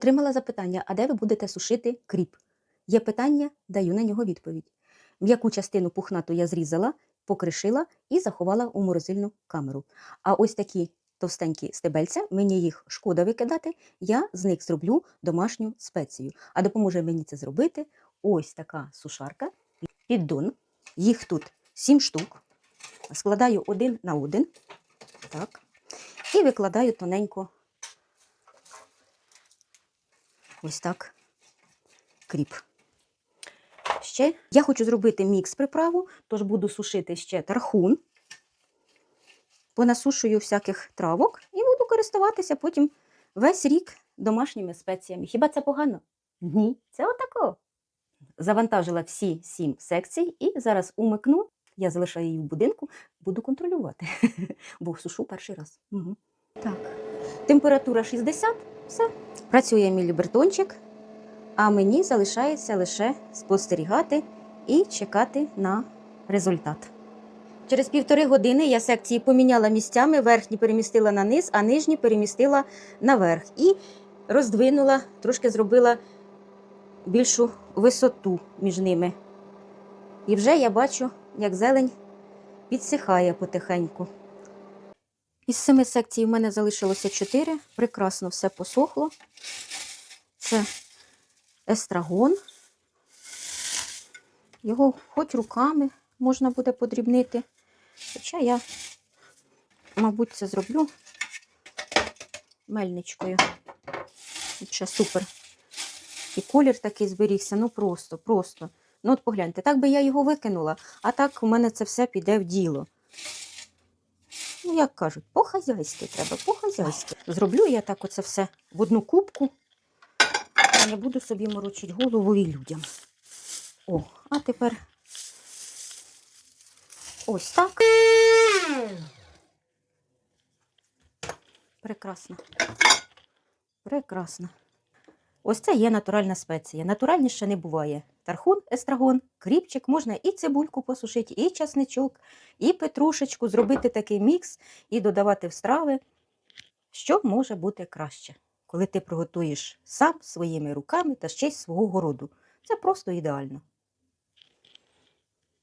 Отримала запитання, а де ви будете сушити кріп? Є питання, даю на нього відповідь. М'яку частину пухнату я зрізала, покришила і заховала у морозильну камеру. А ось такі товстенькі стебельця, мені їх шкода викидати, я з них зроблю домашню спецію. А допоможе мені це зробити ось така сушарка, піддон. Їх тут 7 штук. Складаю один на один. Так. І викладаю тоненько ось так кріп. Ще я хочу зробити мікс приправу, тож буду сушити ще тархун. Понасушую всяких травок і буду користуватися потім весь рік домашніми спеціями. Хіба це погано? Ні, це отако. Завантажила всі сім секцій і зараз умикну. Я залишаю її в будинку, буду контролювати, бо сушу перший раз. Угу. Так. Температура 60, все. Працює мій лібертончик, а мені залишається лише спостерігати і чекати на результат. Через півтори години я секції поміняла місцями, верхні перемістила на низ, а нижні перемістила наверх. І роздвинула, трошки зробила більшу висоту між ними. І вже я бачу, як зелень підсихає потихеньку. Із семи секцій в мене залишилося чотири. Прекрасно все посохло. Це естрагон. Його хоч руками можна буде подрібнити. Хоча я, мабуть, це зроблю мельничкою. Ще супер. І колір такий зберігся, ну просто, просто. Ну, от погляньте, так би я його викинула, а так у мене це все піде в діло. Ну, як кажуть, по-хазяйськи треба, по-хазяйськи. Зроблю я так оце все в одну кубку. А не буду собі морочити голову і людям. О, а тепер ось так. Прекрасно. Прекрасно. Ось це є натуральна спеція. Натуральніше не буває. Тархун, естрагон, кріпчик, можна і цибульку посушити, і часничок, і петрушечку, зробити такий мікс і додавати в страви. Що може бути краще, коли ти приготуєш сам своїми руками та ще й свого городу. Це просто ідеально.